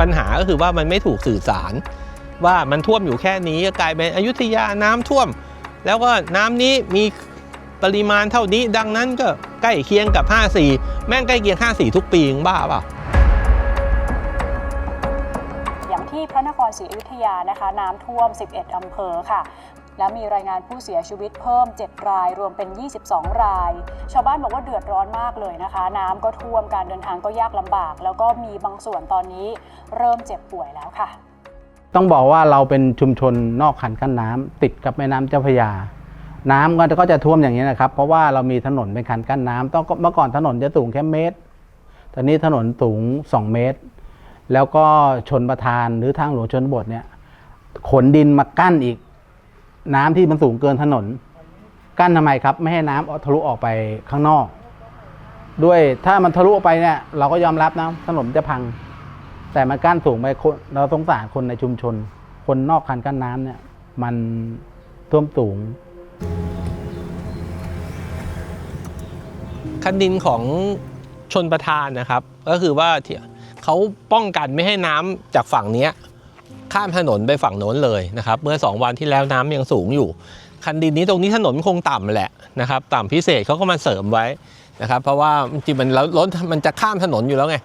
ปัญหาก็คือว่ามันไม่ถูกสื่อสาร ว่ามันท่วมอยู่แค่นี้กลายเป็นอยุธยาน้ำท่วม แล้วก็น้ำนี้มีปริมาณเท่านี้ ดังนั้นก็ใกล้เคียงกับ 54 แม่งใกล้เคียง 54 ทุกปีงบ้าเปล่าอย่างที่พระนครศรีอยุธยานะคะ น้ำท่วม 11 อำเภอค่ะ แล้วมีรายงานผู้เสียชีวิตเพิ่ม 7 ราย รวมเป็น 22 ราย ชาวบ้านบอกว่าเดือดร้อนมากเลยนะคะ น้ำก็ท่วมการเดินทางก็ยากลำบาก แล้วก็มีบางส่วนตอนนี้เริ่มเจ็บป่วยแล้วค่ะ ต้องบอกว่าเราเป็นชุมชนนอกคันกั้นน้ำติดกับแม่น้ำเจ้าพระยา น้ำก็ก็จะท่วมอย่างนี้นะครับ เพราะว่าเรามีถนนเป็นคันกั้นน้ำต้องเมื่อก่อนถนนจะสูงแค่เมตรตอนนี้ถนนสูง 2 เมตร แล้วก็ชนประทานหรือทางหลวงชนบทเนี่ยขนดินมากั้นอีก น้ำที่มันสูงเกินถนน กั้นทำไมครับ ไม่ให้น้ำทะลุออกไปข้างนอก ด้วยถ้ามันทะลุออกไปเนี่ยเราก็ยอมรับนะถนนจะพัง แต่มันกั้นสูงไปเราสงสารคนในชุมชน คนนอกคันกั้นน้ำเนี่ย มันท่วมสูงคันดินของชนประทานนะครับ ก็คือว่าเขาป้องกันไม่ให้น้ำจากฝั่งเนี้ย ข้ามถนนไปฝั่งโน้นเลยนะครับเมื่อ 2 วันที่แล้วน้ำยังสูงอยู่ คันดินนี้ตรงนี้ถนนคงต่ำแหละนะครับต่ำพิเศษเขาก็มาเสริมไว้นะครับเพราะว่าจริงๆมันแล้วรถมันจะข้ามถนนอยู่แล้วไง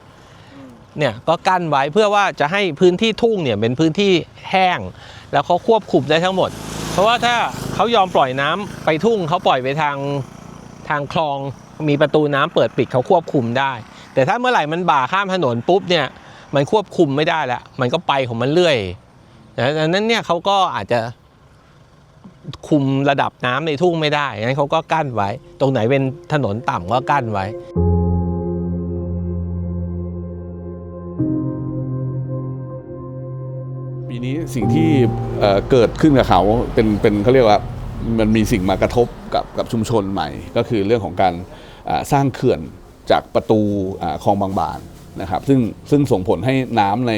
เนี่ยก็กั้นไว้เพื่อว่าจะให้พื้นที่ทุ่งเนี่ยเป็นพื้นที่แห้ง แล้วเขาควบคุมได้ทั้งหมด เพราะว่าถ้าเขายอมปล่อยน้ำไปทุ่งเขาปล่อยไปทางทางคลองมีประตูน้ำเปิดปิดเขาควบคุมได้ แต่ถ้าเมื่อไหร่มันบ่าข้ามถนนปุ๊บเนี่ย มันควบคุมไม่ได้แล้วมันก็ไปของมันเรื่อยดังนั้นเนี่ยเขาก็อาจจะคุมระดับน้ำในทุ่งไม่ได้งั้นเขาก็กั้นไว้ ตรงไหนเป็นถนนต่ำก็กั้นไว้ ปีนี้สิ่งที่เกิดขึ้นกับเขาเป็นเป็นเขาเรียกว่ามันมีสิ่งมากระทบกับกับชุมชนใหม่ ก็คือเรื่องของการสร้างเขื่อนจากประตูคลองบางบาน นะครับซึ่งซึ่งส่งผลให้น้ำใน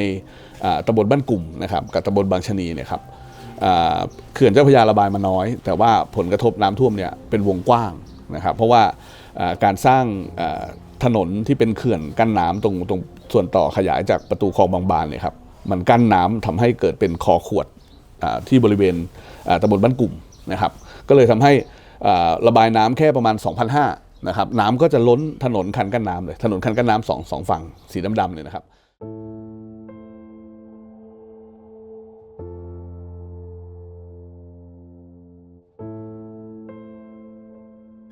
ตำบลบ้านกลุ่มนะครับกับตำบลบางชนีเนี่ยครับเขื่อนเจ้าพระยาระบายมาน้อย แต่ว่าผลกระทบน้ำท่วมเนี่ยเป็นวงกว้างนะครับเพราะว่าการสร้างถนนที่เป็นเขื่อนกั้นน้ำตรงตรงส่วนต่อขยายจากประตูคลองบางบานเนี่ยครับมันกั้นน้ำทำให้เกิดเป็นคอขวดที่บริเวณตำบลบ้านกลุ่มนะครับก็เลยทำให้ระบายน้ำแค่ประมาณ 2,500 นะครับน้ำก็จะล้นถนนคันกั้นน้ำเลยถนนคันกั้นน้ำสองสองฝั่งสีดำๆเลยนะครับ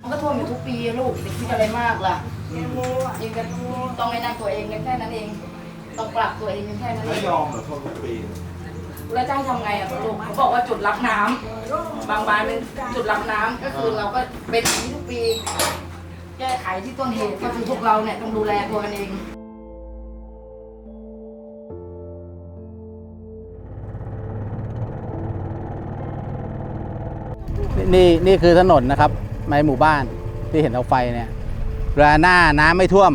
มันก็ท่วมอยู่ทุกปีอะลูกจะคิดอะไรมากล่ะยังจะต้องไอ้นั่นตัวเองกันแค่นั้นเอง ต้องปรับตัวเองกันแค่นั้นเองยอมเหรอท่วมทุกปีแล้วจะให้ทำไงอะลูกเขาบอกว่าจุดรับน้ำบางบานเป็นจุดรับน้ำก็คือเราก็เป็นอย่างนี้ทุกปีแก้ไขที่ต้นเหตุก็คือพวกเราเนี่ยต้องดูแลตัวกันเองนี่นี่คือถนนนะครับในหมู่บ้านที่เห็นเอาไฟเนี่ยเวลาหน้าน้ำไม่ท่วม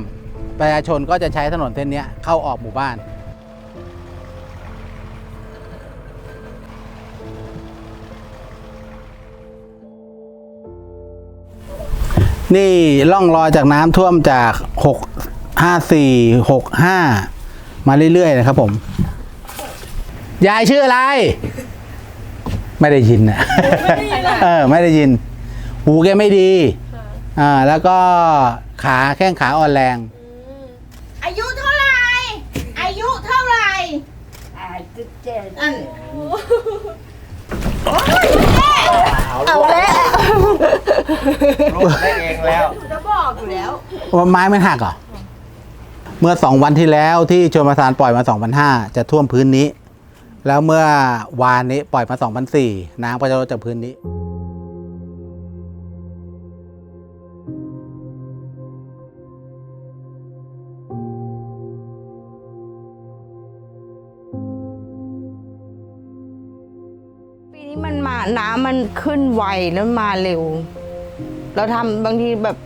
ประชาชนก็จะใช้ถนนเส้นนี้เข้าออกหมู่บ้าน นี่ล่องรอยจากน้ำท่วมจาก6 5 4 6 5มาเรื่อยๆนะครับผม ยายชื่ออะไร ไม่ได้ยินนะเออ ไม่ได้ยิน หูแกไม่ดี อ่า แล้วก็ขาแข้งขาอ่อนแรง อายุเท่าไหร่ อายุเท่าไหร่อันเอาแล้ว จะบอกอยู่แล้ว ว่าไม้มันหักเหรอ เมื่อสองวันที่แล้วที่ชนประทานปล่อยมาสองพันห้าจะท่วมพื้นนี้ แล้วเมื่อวานนี้ปล่อยมาสองพันสี่น้ำก็จะลดจากพื้นนี้ ปีนี้มันมาน้ำมันขึ้นไวแล้วมาเร็ว เราทำบางทีแบบ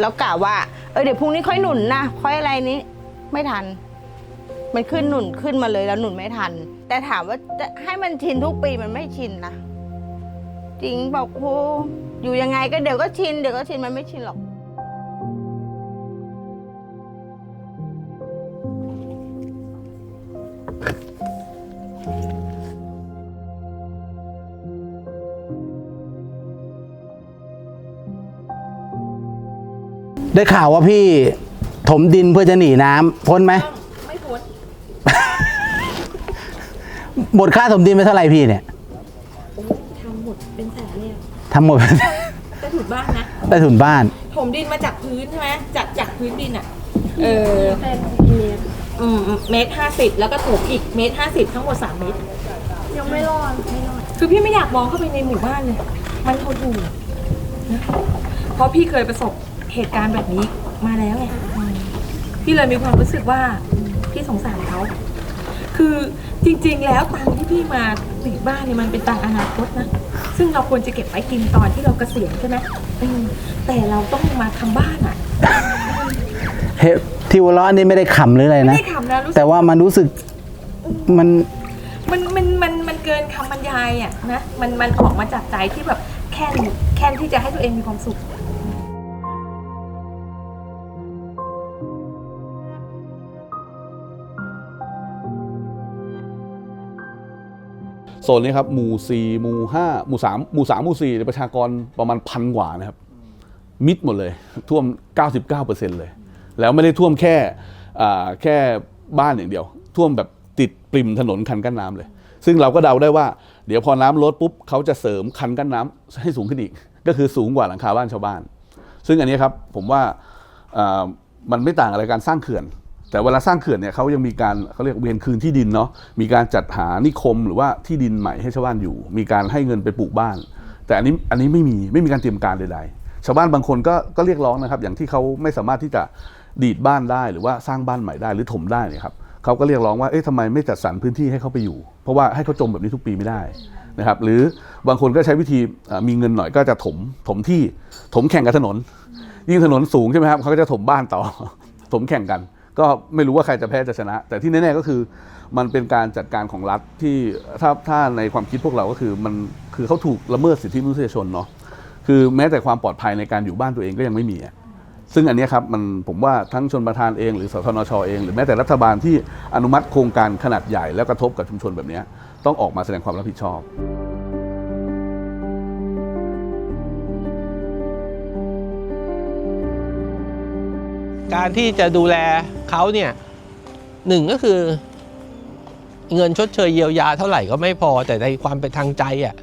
เรากะว่า เออเดี๋ยวพรุ่งนี้ค่อยหนุนนะค่อยอะไรนี้ ไม่ทัน มันขึ้นหนุนขึ้นมาเลยแล้วหนุนไม่ทัน แต่ถามว่าจะให้มันชินทุกปีมันไม่ชินนะจริงบอกโหอยู่ยังไงก็เดี๋ยวก็ชินเดี๋ยวก็ชินมันไม่ชินหรอก ได้ข่าวว่าพี่ถมดินเพื่อจะหนีน้ำพ้นไหม ไม่พ้นหมดค่าถมดินไปเท่าไหร่พี่เนี่ยทำหมดเป็นแสนเลยอะทำหมดใต้ถุนบ้านนะ ใต้ถุนบ้านถมดินมาจากพื้นใช่ไหมจากจากพื้นดินอะ เอออืมเมตรห้าสิบแล้วก็ถมอีกเมตรห้าสิบทั้งหมดสามเมตร ยังไม่รอดไม่รอดคือพี่ไม่อยากมองเข้าไปในหมู่บ้านเลย มันทนอยู่นะเพราะพี่เคยประสบ เหตุการณ์แบบนี้มาแล้วไงอืมพี่เลยมีความรู้สึกว่าพี่สงสารเขาคือจริง ๆ แล้วตังค์ที่พี่มาติดบ้านเนี่ยมันเป็นตังค์อนาคตนะซึ่งเราควรจะเก็บไว้กินตอนที่เราเกษียณใช่ไหมอืมแต่เราต้องมาทำบ้านอะเฮ้ที่หัวเราะนี่ไม่ได้ขำหรืออะไรไม่นะ ได้ขำนะรู้สึแต่กว่ามันรู้สึกมันมันมันมันมันเกินคำบรรยายอะนะมันมันออกมาจากใจที่แบบแค่นแค่นที่จะให้ตัวเองมีความสุข โซนนี้ครับหมู่สี่หมู่ห้าหมู่สามหมู่สามหมู่สี่ประชากรประมาณพันกว่านะครับ มิดหมดเลย ท่วม 99%เลย แล้วไม่ได้ท่วมแค่แค่บ้านอย่างเดียว ท่วมแบบติดปริมถนนคันกั้นน้ำเลย ซึ่งเราก็เดาได้ว่า เดี๋ยวพอน้ำลดปุ๊บเขาจะเสริมคันกั้นน้ำให้สูงขึ้นอีก ก็คือสูงกว่าหลังคาบ้านชาวบ้าน ซึ่งอันนี้ครับผมว่ามันไม่ต่างอะไรการสร้างเขื่อน แต่เวลาสร้างเขื่อนเนี่ยเขายังมีการเขาเรียกเวียนคืนที่ดินเนาะมีการจัดหานิคมหรือว่าที่ดินใหม่ให้ชาวบ้านอยู่ มีการให้เงินไปปลูกบ้าน แต่อันนี้อันนี้ไม่มีไม่มีการเตรียมการใดๆชาวบ้านบางคนก็ก็เรียกร้องนะครับ อย่างที่เขาไม่สามารถที่จะดีดบ้านได้หรือว่าสร้างบ้านใหม่ได้หรือถมได้เนี่ยครับเขาก็เรียกร้องว่าเอ๊ะทำไมไม่จัดสรรพื้นที่ให้เขาไปอยู่ เพราะว่าให้เขาจมแบบนี้ทุกปีไม่ได้นะครับหรือบางคนก็ใช้วิธีมีเงินหน่อยก็จะถมถมที่ถมแข่งกับถนน ยิ่งถนนสูงใช่ไหมครับเขาก็จะถมบ้านต่อถมแข่งกัน ก็ไม่รู้ว่าใครจะแพ้จะชนะ แต่ที่แน่ๆก็คือมันเป็นการจัดการของรัฐที่ถ้าถ้าในความคิดพวกเราก็คือมันคือเขาถูกละเมิดสิทธิมนุษยชนเนาะคือแม้แต่ความปลอดภัยในการอยู่บ้านตัวเองก็ยังไม่มีอะซึ่งอันนี้ครับมันผมว่าทั้งชนประธานเองหรือสทนชเอง หรือแม้แต่รัฐบาลที่อนุมัติโครงการขนาดใหญ่ แล้วกระทบกับชุมชนแบบนี้ต้องออกมาแสดงความรับผิดชอบ การที่จะดูแลเขาเนี่ยหนึ่งก็คือเงินชดเชยเยียวยาเท่าไหร่ก็ไม่พอแต่ในความเป็นทางใจอะ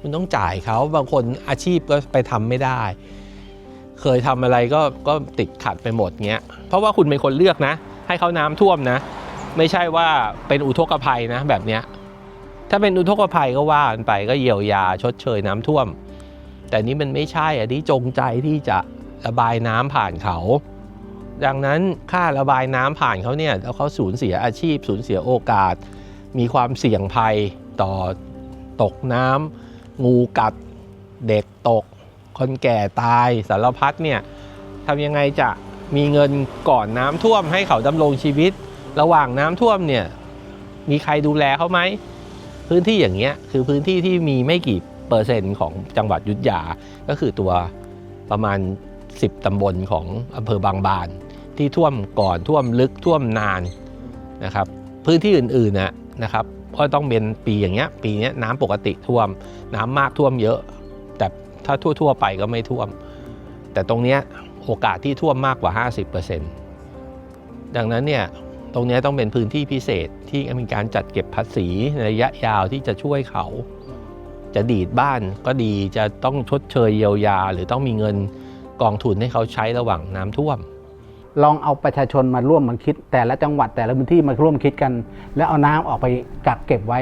คุณต้องจ่ายเขาบางคนอาชีพก็ไปทำไม่ได้ เคยทำอะไรก็ก็ติดขัดไปหมดเงี้ยเพราะว่าคุณเป็นคนเลือกนะ ให้เขาน้ำท่วมนะ ไม่ใช่ว่าเป็นอุทกภัยนะแบบเนี้ยถ้าเป็นอุทกภัยก็ว่ากันไปก็เยียวยาชดเชยน้ำท่วม แต่นี้มันไม่ใช่อันนี้จงใจที่จะระบายน้ำผ่านเขา ดังนั้นค่าระบายน้ำผ่านเขาเนี่ยแล้วเขาสูญเสียอาชีพ สูญเสียโอกาส มีความเสี่ยงภัยต่อตกน้ำงูกัดเด็กตก คนแก่ตายสารพัดเนี่ยทำยังไงจะมีเงินก่อนน้ำท่วมให้เขาดำรงชีวิต ระหว่างน้ำท่วมเนี่ยมีใครดูแลเขาไหมพื้นที่อย่างเงี้ยคือพื้นที่ที่มีไม่กี่เปอร์เซ็นต์ของจังหวัดยุทธยา ก็คือตัวประมาณ 10 ตำบลของอำเภอบางบาน ที่ท่วมก่อนท่วมลึกท่วมนานนะครับ พื้นที่อื่นๆนะนะครับก็ต้องเป็นปีอย่างเงี้ยปีนี้น้ำปกติท่วม น้ำมากท่วมเยอะ แต่ถ้าทั่วๆไปก็ไม่ท่วม แต่ตรงเนี้ยโอกาสที่ท่วมมากกว่า 50%ดังนั้นเนี่ยตรงนี้ต้องเป็นพื้นที่พิเศษที่มีการจัดเก็บภาษีในระยะยาวที่จะช่วยเขา จะดีดบ้านก็ดีจะต้องชดเชยเยียวยา หรือต้องมีเงินกองทุนให้เขาใช้ระหว่างน้ำท่วม ลองเอาประชาชนมาร่วมมันคิด แต่ละจังหวัดแต่ละพื้นที่มาร่วมคิดกัน แล้วเอาน้ำออกไปกักเก็บไว้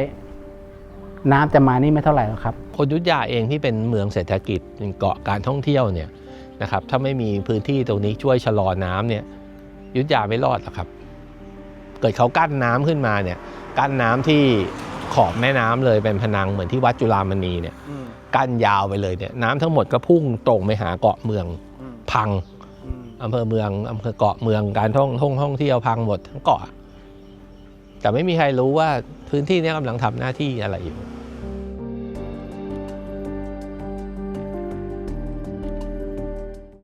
น้ำจะมานี่ไม่เท่าไหร่หรอกครับคนอยุทธยาเองที่เป็นเมืองเศรษฐกิจเป็นเกาะการท่องเที่ยวเนี่ยนะครับถ้าไม่มีพื้นที่ตรงนี้ช่วยชะลอน้ำเนี่ยอยุทธยาไม่รอดหรอกครับ เกิดเขากั้นน้ำขึ้นมาเนี่ยกั้นน้ำที่ขอบแม่น้ำเลยเป็นพนังเหมือนที่วัดจุฬามณีเนี่ยกั้นยาวไปเลยเนี่ยน้ำทั้งหมดก็พุ่งตรงไปหาเกาะเมืองพัง อำเภอเมืองอำเภอเกาะเมืองการท่องท่องท่องเที่ยวพังหมดทั้งเกาะ แต่ไม่มีใครรู้ว่าพื้นที่นี้กำลังทำหน้าที่อะไรอยู่